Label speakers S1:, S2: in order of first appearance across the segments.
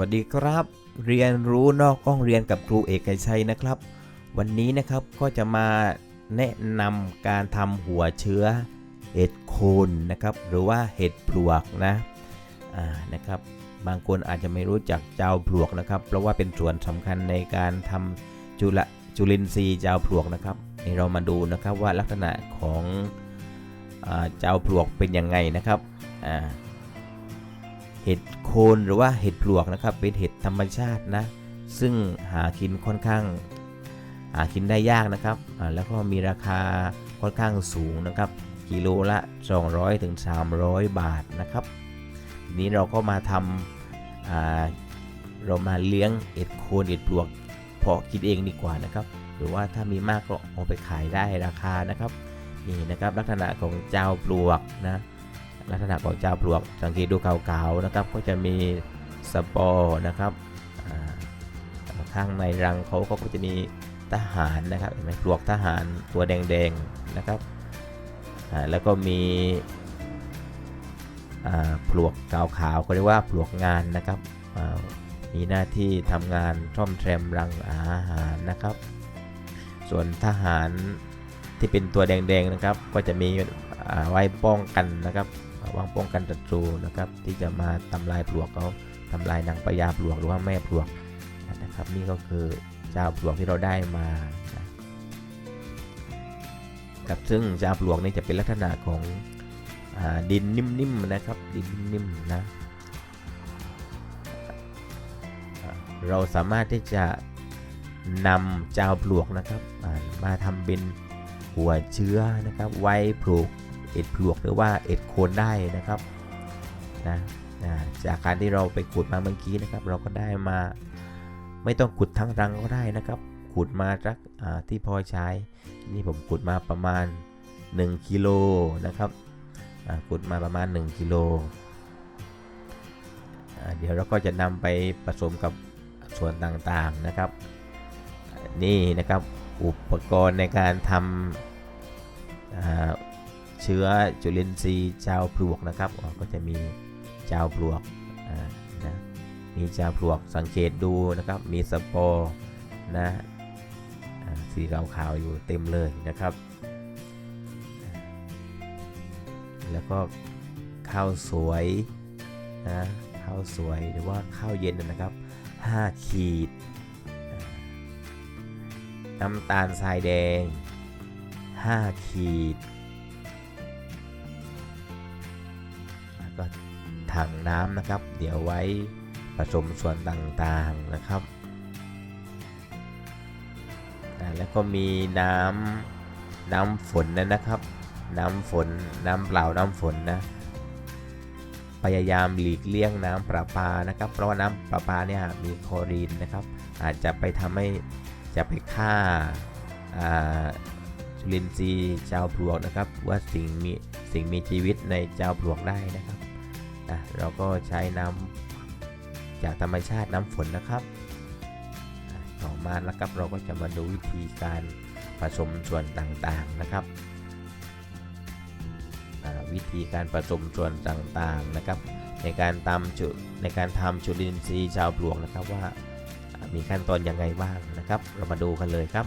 S1: วัสดีครับ เรียนรู้นอกห้องเรียนกับครูเอกชัยนะครับ วันนี้นะครับก็จะมาแนะนำการทำหัวเชื้อเห็ดโคนนะครับหรือว่าเห็ดปลวกนะอ่านะครับ บางคนอาจจะไม่รู้จักเจ้าปลวกนะครับ เพราะว่าเป็นส่วนสำคัญในการทำจุลจุลินทรีย์เจ้าปลวกนะครับนี่เรามาดูนะครับว่าลักษณะของอเจ้าปลวกเป็นยังไงนะครับอ่า เห็ดโคนหรือว่าเห็ดปลวกนะครับ เป็นเห็ดธรรมชาตินะ ซึ่งหากินค่อนข้างหากินได้ยากนะครับ แล้วก็มีราคาค่อนข้างสูงนะครับ กิโลละ 200ถึง300 บาทนะครับทีนี้เราก็มาทำเรามาเลี้ยงเห็ดโคนเห็ดปลวกเพาะกินเองดีกว่านะครับ หรือว่าถ้ามีมากก็เอาไปขายได้ราคานะครับนี่นะครับลักษณะของเจ้าปลวกนะ ลักษณะของเจ้าปลวก สังเกตดูขาวๆนะครับ ก็จะมีสปอร์นะครับข้างในรังเขาก็จะมีทหารนะครับเห็นไหมปลวกทหารตัวแดงๆนะครับแล้วก็มีปลวกขาวๆก็เรียกว่าปลวกงานนะครับมีหน้าที่ทำงานท่อมแทรมรังอาหารนะครับ ส่วนทหารที่เป็นตัวแดงๆนะครับ ก็จะมีอ่าไว้ป้องกันนะครับ วางป้องกันศัตรูนะครับ ที่จะมาทำลายปลวกเขาทำลายนางปยาปลวกหรือว่าแม่ปลวกนะครับ นี่ก็คือเจ้าปลวกที่เราได้มานะครับซึ่งเจ้าปลวกนี่จะเป็นลักษณะของอดินนิ่มๆนะครับ ดินนิ่มๆนะ เราสามารถที่จะนำเจ้าปลวกนะครับมาทำเป็นหัวเชื้อนะครับ ไว้ปลูก เอ็ดปลวกหรือว่าเอ็ดโคนได้นะครับนะนะจากการที่เราไปขุดมาเมื่อกี้นะครับ เราก็ได้มา ไม่ต้องขุดทั้งรังก็ได้นะครับ ขุดมาสักที่พอใช้ นี่ผมขุดมาประมาณ1กิโลนะครับขุดมาประมาณ1กิโลเดี๋ยวเราก็จะนำไปผสมกับส่วนต่างๆนะครับ นี่นะครับอุปกรณ์ในการทำ เชื้อจุลินทรีย์เจ้าปลวกนะครับก็จะมีเจ้าปลวกนะมีเจ้าปลวกสังเกตดูนะครับ มีสปอร์นะสีขาวๆอยู่เต็มเลยนะครับ แล้วก็ข้าวสวยนะข้าวสวยหรือว่าข้าวเย็นนะครับ 5 ขีด น้ำตาลทรายแดง 5 ขีด ถังน้ำนะครับ เดี๋ยวไว้ผสมส่วนต่างๆนะครับ แล้วก็มีน้ำน้ำฝนนะนะครับ น้ำฝนน้ำเปล่าน้ำฝนนะ พยายามหลีกเลี่ยงน้ำประปานะครับ เพราะว่าน้ำประปาเนี่ยมีคลอรีนนะครับ อาจจะไปทำให้จะไปฆ่าอ่าจุลินทรีย์เจ้าปลวกนะครับ ว่าสิ่งมีสิ่งมีชีวิตในเจ้าปลวกได้นะครับ นะเราก็ใช้น้ำจากธรรมชาติน้ำฝนนะครับ ต่อมาแล้วครับเราก็จะมาดูวิธีการผสมส่วนต่างๆนะครับวิธีการผสมส่วนต่างๆนะครับ ในการทำจุในการทำจุลินทรีย์ชาวปลวกนะครับว่าอ่ามีขั้นตอนยังไงบ้างนะครับ เรามาดูกันเลยครับ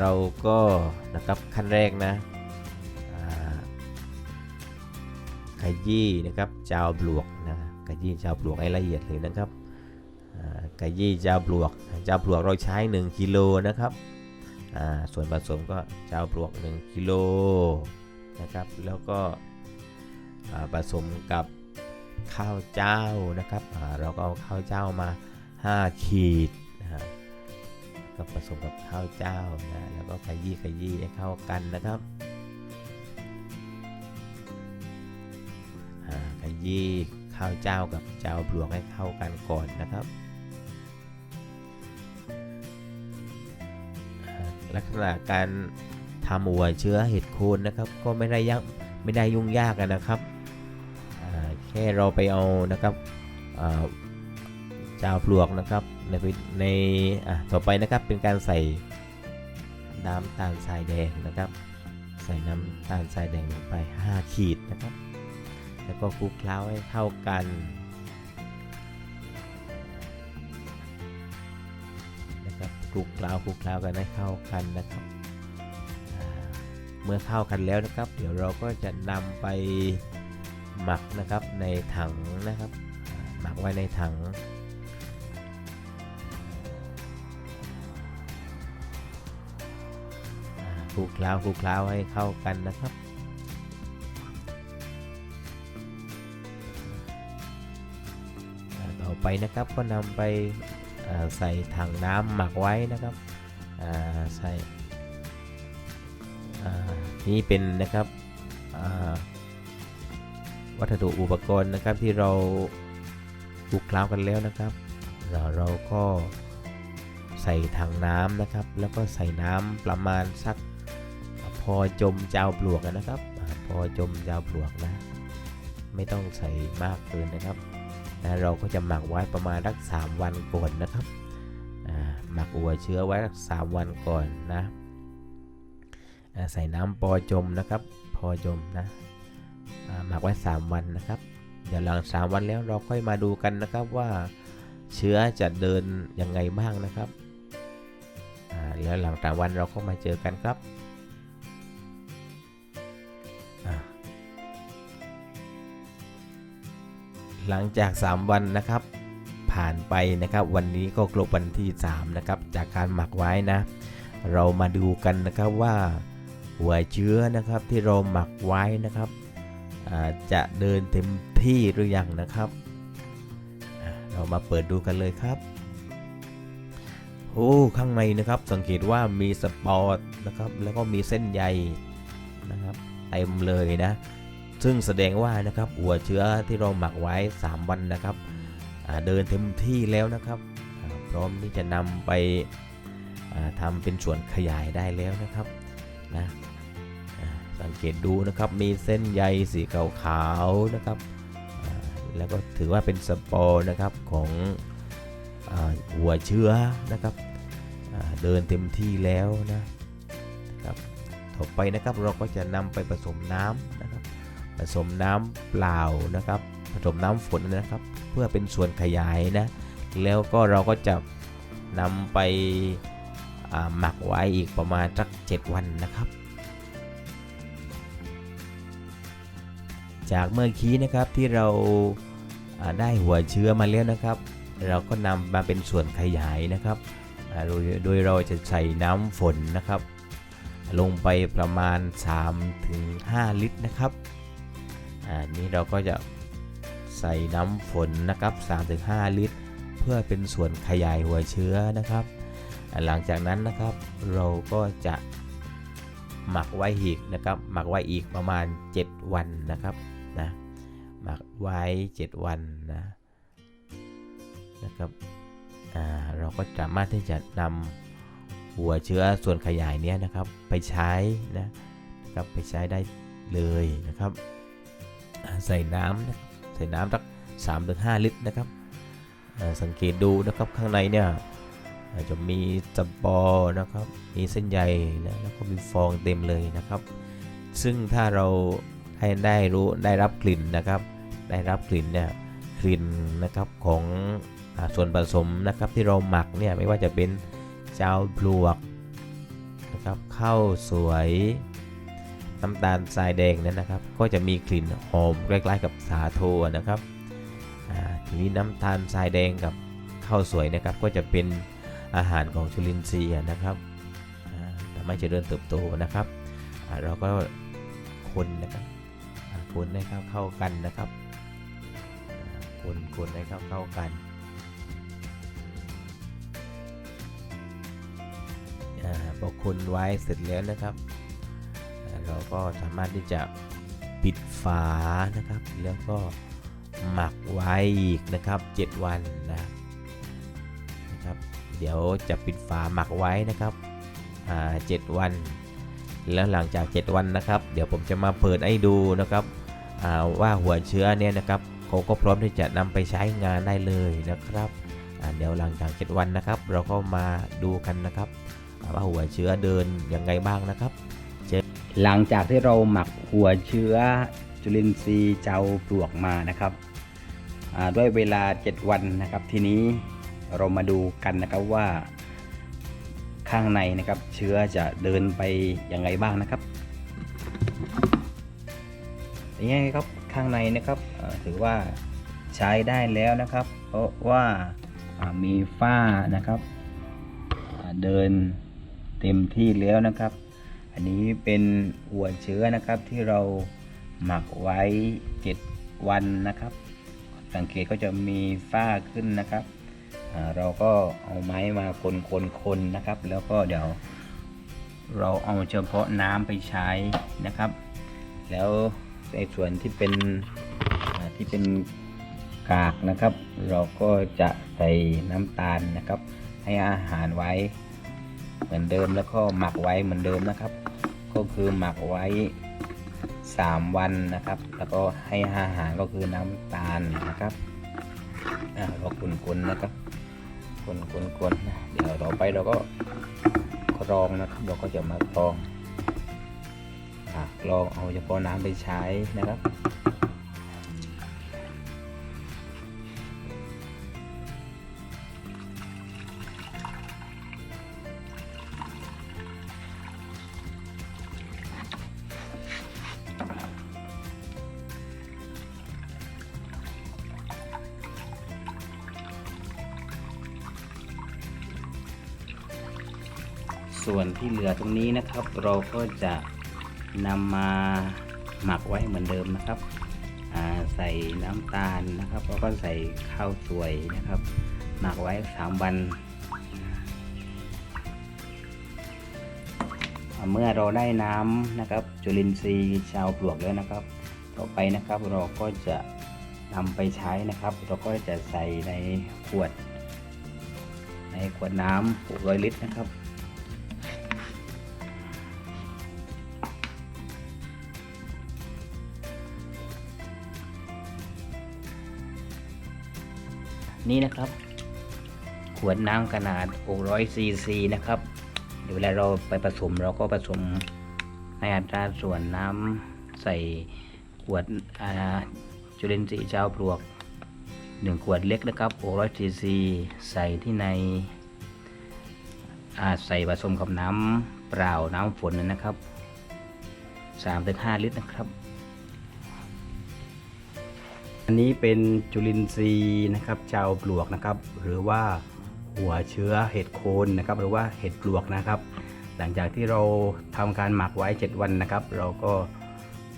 S1: เราก็นะครับขั้นแรกนะอ่าขยี้นะครับเจ้าปลวกนะขยี้เจ้าปลวกให้ละเอียดเลยนะครับอ่าขยี้เจ้าปลวกเจ้าปลวกเราใช้ 1กิโลนะครับส่วนผสมก็เจ้าปลวก 1กิโลนะครับแล้วก็ผสมกับข้าวเจ้านะครับเราก็เอาข้าวเจ้ามา 5 ขีดนะ็ผสมกับข้าวเจ้านะแล้วก็ขยี้ขยี้ให้เข้ากันนะครับขยี้ข้าวเจ้ากับเจ้าปลวกให้เข้ากันก่อนนะครับลักษณะการทำหัวเชื้อเห็ดโคนนะครับ ก็ไม่ได้ยักไม่ได้ยุ่งยากนะครับแค่เราไปเอานะครับ อ่าเจ้าปลวกนะครับในในอะต่อไปนะครับเป็นการใส่น้ำตาลทรายแดงนะครับ ใส่น้ำตาลทรายแดงลงไป 5 ขีดนะครับ แล้วก็คลุกเคล้าให้เข้ากันนะครับคลุกเคล้าคลุกเคล้ากันให้เข้ากันนะครับ เมื่อเข้ากันแล้วนะครับ เดี๋ยวเราก็จะนำไปหมักนะครับในถังนะครับ หมักไว้ในถัง คลุกเคล้าคลุกเคล้าให้เข้ากันนะครับต่อไปนะครับก็นำไปใส่ถังน้ำหมักไว้นะครับใส่นี่เป็นนะครับวัสดุอุปกรณ์นะครับที่เราคลุกเคล้ากันแล้วนะครับเราเราก็ใส่ถังน้ำนะครับ แล้วก็ใส่น้ำประมาณสัก อจมเจ้าปลวกนะครับ พอจมเจ้าปลวกนะ ไม่ต้องใส่มากเกินนะครับนะเราก็จะหมักไว้ประมาณสักสามวันก่อนนะครับหมักอัวเชื้อไว้สักสามวันก่อนนะใส่น้ำพอจมนะครับ พอจมนะหมักไว้ 3 วันนะครับ เดี๋ยวหลัง 3 วันแล้วเราค่อยมาดูกันนะครับว่าเชื้อจะเดินยังไงบ้างนะครับอ่าแล้วหลังจากวันเราก็มาเจอกันครับ หลังจาก 3 วันนะครับ ผ่านไปนะครับ วันนี้ก็ครบวันที่3นะครับจากการหมักไว้นะ เรามาดูกันนะครับว่าหัวเชื้อนะครับที่เราหมักไว้นะครับจะเดินเต็มที่หรือยังนะครับ เรามาเปิดดูกันเลยครับโอ้ข้างในนะครับสังเกตว่ามีสปอร์ตนะครับแล้วก็มีเส้นใยนะครับเต็มเลยนะ ซึ่งแสดงว่านะครับหัวเชื้อที่เราหมักไว้ 3 วันนะครับเดินเต็มที่แล้วนะครับ พร้อมที่จะนำไปอ่าทำเป็นส่วนขยายได้แล้วนะครับนะสังเกตดูนะครับมีเส้นใยสีขาวๆนะครับแล้วก็ถือว่าเป็นสปอร์นะครับของอหัวเชื้อนะครับเดินเต็มที่แล้วนะครับ ต่อไปนะครับเราก็จะนำไปผสมน้ำ ผสมน้ำเปล่านะครับ ผสมน้ำฝนนะครับ เพื่อเป็นส่วนขยายนะ แล้วก็เราก็จะนำไปหมักไว้อีกประมาณสัก 7 วันนะครับ จากเมื่อกี้นะครับที่เราได้หัวเชื้อมาแล้วนะครับ เราก็นำมาเป็นส่วนขยายนะครับ โดยโดยเราจะใส่น้ำฝนนะครับ ลงไปประมาณ 3-5 ลิตรนะครับ อ่านี้เราก็จะใส่น้ำฝนนะครับ 3-5 ลิตร เพื่อเป็นส่วนขยายหัวเชื้อนะครับ หลังจากนั้นนะครับเราก็จะหมักไว้อีกนะครับ หมักไว้อีกประมาณ 7 วันนะครับนะหมักไว้ 7 วันนะนะครับอ่าเราก็สามารถที่จะนำหัวเชื้อส่วนขยายเนี้ยนะครับ ไปใช้นะนะครับไปใช้ได้เลยนะครับ ใส่น้ำนะใส่น้ำสัก3-5ถึงลิตรนะครับสังเกตดูนะครับข้างในเนี่ยอาจจะมีสปอนะครับ มีเส้นใยนะแล้วก็มีฟองเต็มเลยนะครับ ซึ่งถ้าเราให้ได้รู้ได้รับกลิ่นนะครับ ได้รับกลิ่นเนี่ยกลิ่นนะครับของอส่วนผสมนะครับที่เราหมักเนี่ยไม่ว่าจะเป็นเจ้าปลวกนะครับข้าวสวย น้ำตาลทรายแดงนี่ยนะครับ ก็จะมีกลิ่นหอมใกล้ๆกับสาโทนะครับทีนี้น้ำตาลทรายแดงกับข้าวสวยนะครับ ก็จะเป็นอาหารของจุลินทรีย์นะครับอ่าทำให้เจริญเติบโตนะครับเราก็คนนะครับคนให้เข้าเข้ากันนะครับคนคนให้เข้าเข้ากันอาพอคนไว้เสร็จแล้วนะครับ เราก็สามารถที่จะปิดฝานะครับ แล้วก็หมักไว้อีกนะครับ 7 วันนะนะครับ เดี๋ยวจะปิดฝาหมักไว้นะครับอ่า7วัน แล้วหลังจาก 7 วันนะครับ เดี๋ยวผมจะมาเปิดให้ดูนะครับอ่าว่าหัวเชื้อเนี่ยนะครับเขาก็พร้อมที่จะนำไปใช้งานได้เลยนะครับอ่าเดี๋ยวหลังจาก 7 วันนะครับ เราก็มาดูกันนะครับว่าหัวเชื้อเดินยังไงบ้างนะครับ
S2: หลังจากที่เราหมักหัวเชื้อจุลินทรีย์เจ้าปลวกมานะครับด้วยเวลา 7 วันนะครับ ทีนี้เรามาดูกันนะครับว่า ข้างในนะครับ เชื้อจะเดินไปยังไงบ้างนะครับนี่ไงครับข้างในนะครับถือว่าใช้ได้แล้วนะครับ เพราะว่ามีฝ้านะครับ เดินเต็มที่แล้วนะครับ อันนี้เป็นหัวเชื้อนะครับที่เราหมักไว้ 7 วันนะครับ สังเกตก็จะมีฝ้าขึ้นนะครับ เราก็เอาไม้มาคนคนคนนะครับ แล้วก็เดี๋ยว เราเอาเฉพาะน้ำไปใช้นะครับ แล้วในส่วนที่เป็นที่เป็นกากนะครับ เราก็จะใส่น้ำตาลนะครับ ให้อาหารไว้ เหมือนเดิมแล้วก็หมักไว้เหมือนเดิมนะครับ ก็คือหมักไว้ 3 วันนะครับ แล้วก็ให้อาหารก็คือน้ำตาลนะครับอ่าเราคนๆนะครับคนๆนๆนะเดี๋ยวต่อไปเราก็กรองนะครับเราก็จะมากรองอ่ากรองเอาเฉพาะน้ำไปใช้นะครับ ตรงนี้นะครับ เราก็จะนำมาหมักไว้เหมือนเดิมนะครับใส่น้ำตาลนะครับแล้วก็ใส่ข้าวสวยนะครับ หมักไว้ 3 วัน เมื่อเราได้น้ำนะครับ จุลินทรีย์ชาวปลวกแล้วนะครับ ต่อไปนะครับเราก็จะนำไปใช้นะครับ เราก็จะใส่ในขวด ในขวดน้ำ600ลิตรนะครับ นี่นะครับ ขวดน้ำขนาด 600 ซีซีนะครับ เดี๋ยวเวลาเราไปผสมเราก็ผสมในอัตราส่วนน้ำใส่ขวดจุลินทรีย์เจ้าปลวก 1 ขวดเล็กนะครับ 600 ซีซี ใส่ที่ในใส่ผสมกับน้ำเปล่าน้ำฝนนะครับ 3-5 ลิตรนะครับ อันนี้เป็นจุลินทรีย์นะครับชาวปลวกนะครับ หรือว่าหัวเชื้อเห็ดโคนนะครับ หรือว่าเห็ดปลวกนะครับ หลังจากที่เราทำการหมักไว้ 7 วันนะครับ เราก็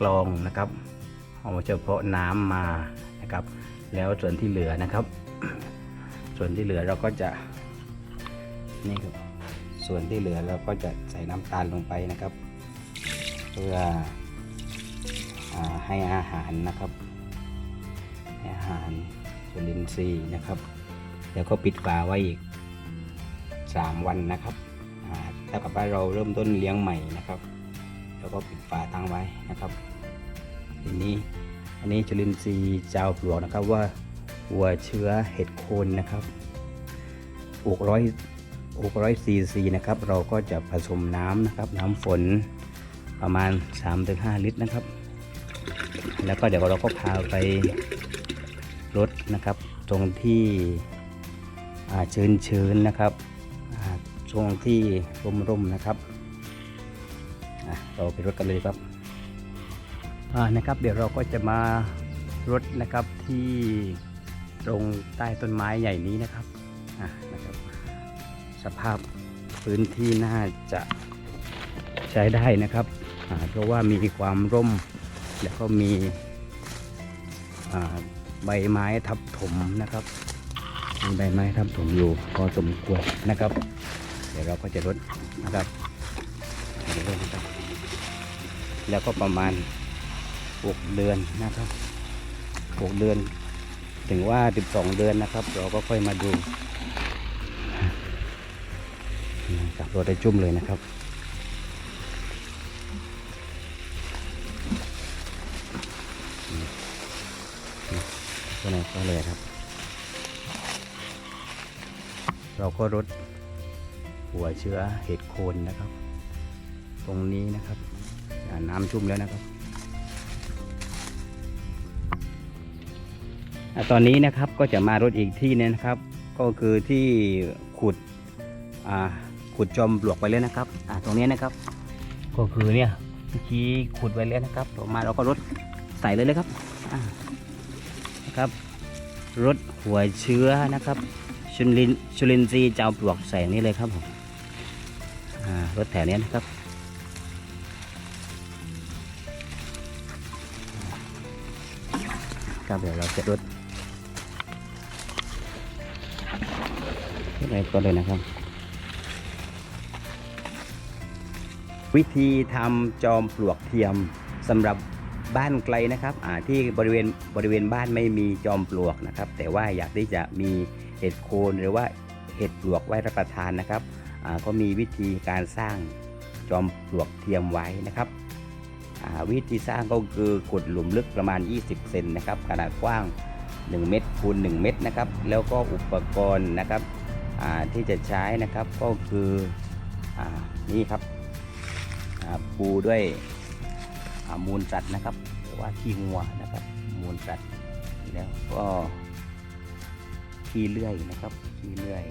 S2: กรองนะครับเอาเฉพาะน้ำมานะครับ แล้วส่วนที่เหลือนะครับ ส่วนที่เหลือเราก็จะนี่ครับส่วนที่เหลือเราก็จะใส่น้ำตาลลงไปนะครับ เพื่ออให้อาหารนะครับ หารจุลินทรีย์นะครับ แล้วก็ปิดฝาไว้อีก 3 วันนะครับถ้ากับว่าเราเริ่มต้นเลี้ยงใหม่นะครับ แล้วก็ปิดฝาตั้งไว้นะครับ ทีนี้อันนี้จุลินทรีย์เจ้าปลวกนะครับว่าวัวเชื้อเห็ดโคนนะครับอกร้อยอกร้อยซีซีนะครับ เราก็จะผสมน้ำนะครับ น้ำฝนประมาณ 3-5 ลิตรนะครับ แล้วก็เดี๋ยวเราก็พาไป รถนะครับ ตรงที่ชื้นชื้นๆนะครับช่วงที่ร่มร่มๆนะครับเราไปรถกันเลยครับนะครับ เดี๋ยวเราก็จะมารถนะครับที่ตรงใต้ต้นไม้ใหญ่นี้นะครับนะครับ สภาพพื้นที่น่าจะใช้ได้นะครับเพราะว่ามีความร่มแล้วก็มี ใบไม้ทับถมนะครับ มีใบไม้ทับถมอยู่พอสมควรนะครับ เดี๋ยวเราก็จะลดนะครับเดี๋ยวลดนะครับ แล้วก็ประมาณ 6 เดือนนะครับ 6 เดือน ถึงว่า 12 เดือนนะครับ เราก็ค่อยมาดูจับรถได้จุ่มเลยนะครับ ไหนก็เลยครับ เราก็รดหัวเชื้อเห็ดโคนนะครับ ตรงนี้นะครับน้ำชุ่มแล้วนะครับตอนนี้นะครับก็จะมารดอีกที่นึงนะครับ ก็คือที่ขุดขุดจอมปลวกไปแล้วนะครับตรงนี้นะครับ ก็คือเนี่ยเมื่อกี้ขุดไว้แล้วนะครับต่อมาเราก็รดใส่เลยเลยครับนะครับ รดหัวเชื้อนะครับชุลินชุลินทรีย์เจ้าปลวกใส่นี่เลยครับผมรถแถวเนี้ยนะครับ ครับเดี๋ยวเราจะรดอะไรก็เลยนะครับ วิธีทำจอมปลวกเทียมสำหรับ บ้านไกลนะครับที่บริเวณบริเวณบ้านไม่มีจอมปลวกนะครับ แต่ว่าอยากที่จะมีเห็ดโคนหรือว่าเห็ดปลวกไว้รับประทานนะครับก็มีวิธีการสร้างจอมปลวกเทียมไว้นะครับวิธีสร้างก็คือขุดหลุมลึกประมาณ 20 เซนนะครับ ขนาดกว้าง 1 เมตรคูณ1เมตรนะครับ แล้วก็อุปกรณ์นะครับที่จะใช้นะครับก็คืออนี่ครับปูด้วย มูลสัตว์นะครับหรือว่าขี้งัวนะครับ มูลสัตว์แล้วก็ขี้เลื่อยนะครับขี้เลื่อย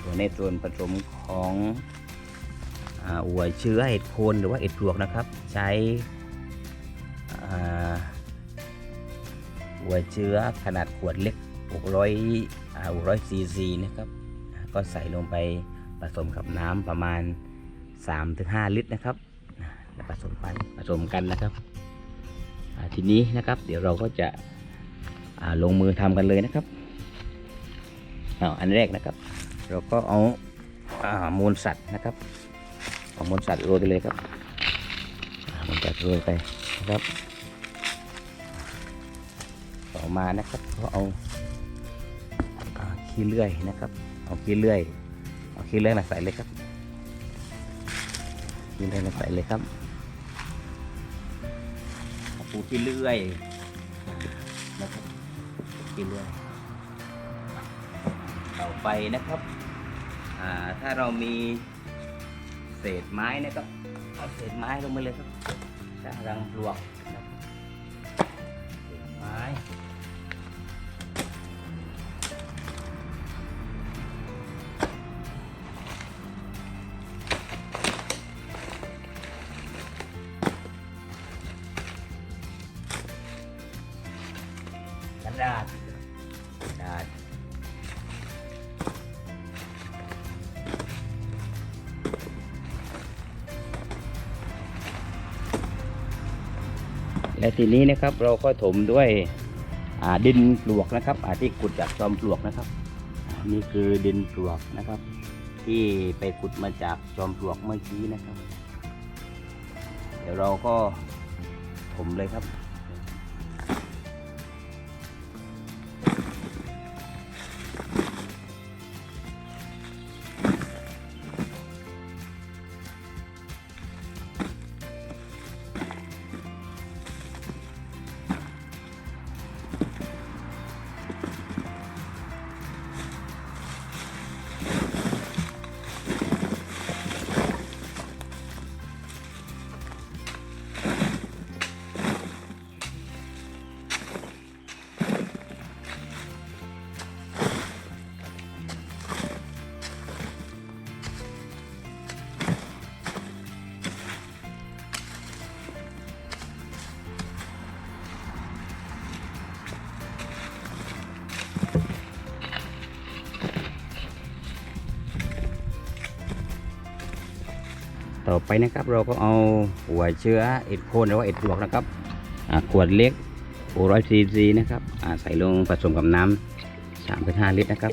S2: ตัวในส่วนผสมของอ่าหัวเชื้อเห็ดโคนหรือว่าเห็ดปลวกนะครับ ใช้อ่าหัวเชื้อขนาดขวดเล็ก600อ600ซีซีนะครับก็ใส่ลงไปผสมกับน้ำประมาณ 3-5 ลิตรนะครับ ผสมไปผสมกันนะครับทีนี้นะครับ เดี๋ยวเราก็จะลงมือทำกันเลยนะครับอาอันแรกนะครับ เราก็เอาอามูลสัตว์นะครับเอามูลสัตว์โรยไปเลยครับมูลสัตว์โรยไปนะครับ ต่อมานะครับก็เอาอาขี้เลื่อยนะครับ เอาขี้เลื่อยเอาขี้เลื่อยมาใส่เลยครับขี้เลื่อยมาใส่เลยครับ เอาปูขี้เลื่อยนะครับขี้เลื่อยต่อไปนะครับถ้าเรามีเศษไม้นะครับเอาเศษไม้ลงมาเลยครับสร้างรังปลวก และทีนี้นะครับเราก็ถมด้วยดินปลวกนะครับที่ขุดจากจอมปลวกนะครับ นี่คือดินปลวกนะครับ ที่ไปขุดมาจากจอมปลวกเมื่อกี้นะครับ เดี๋ยวเราก็ถมเลยครับ ไปนะครับ เราก็เอาหัวเชื้อเอ็ดโคนหรือว่าเอ็ดปลวกนะครับขวดเล็ก600ซีซีนะครับใส่ลงผสมกับน้ำ3-5ลิตรนะครับ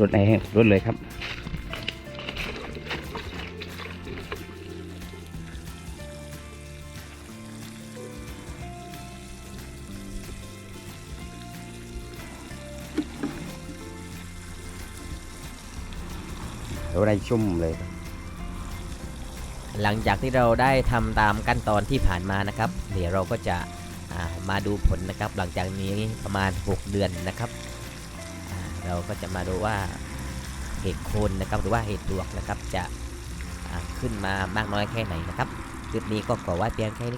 S2: รดในรดเลยครับ รดให้ชุ่มเลย
S1: หลังจากที่เราได้ทำตามขั้นตอนที่ผ่านมานะครับ เดี๋ยวเราก็จะามาดูผลนะครับ หลังจากนี้ประมาณ 6 เดือนนะครับเราก็จะมาดูว่าเห็ดโคนนะครับหรือว่าเห็ดปลวกนะครับจะขึ้นมามากน้อยแค่ไหนนะครับคลิปนี้ก็ขอไว้เพียงแค่นี้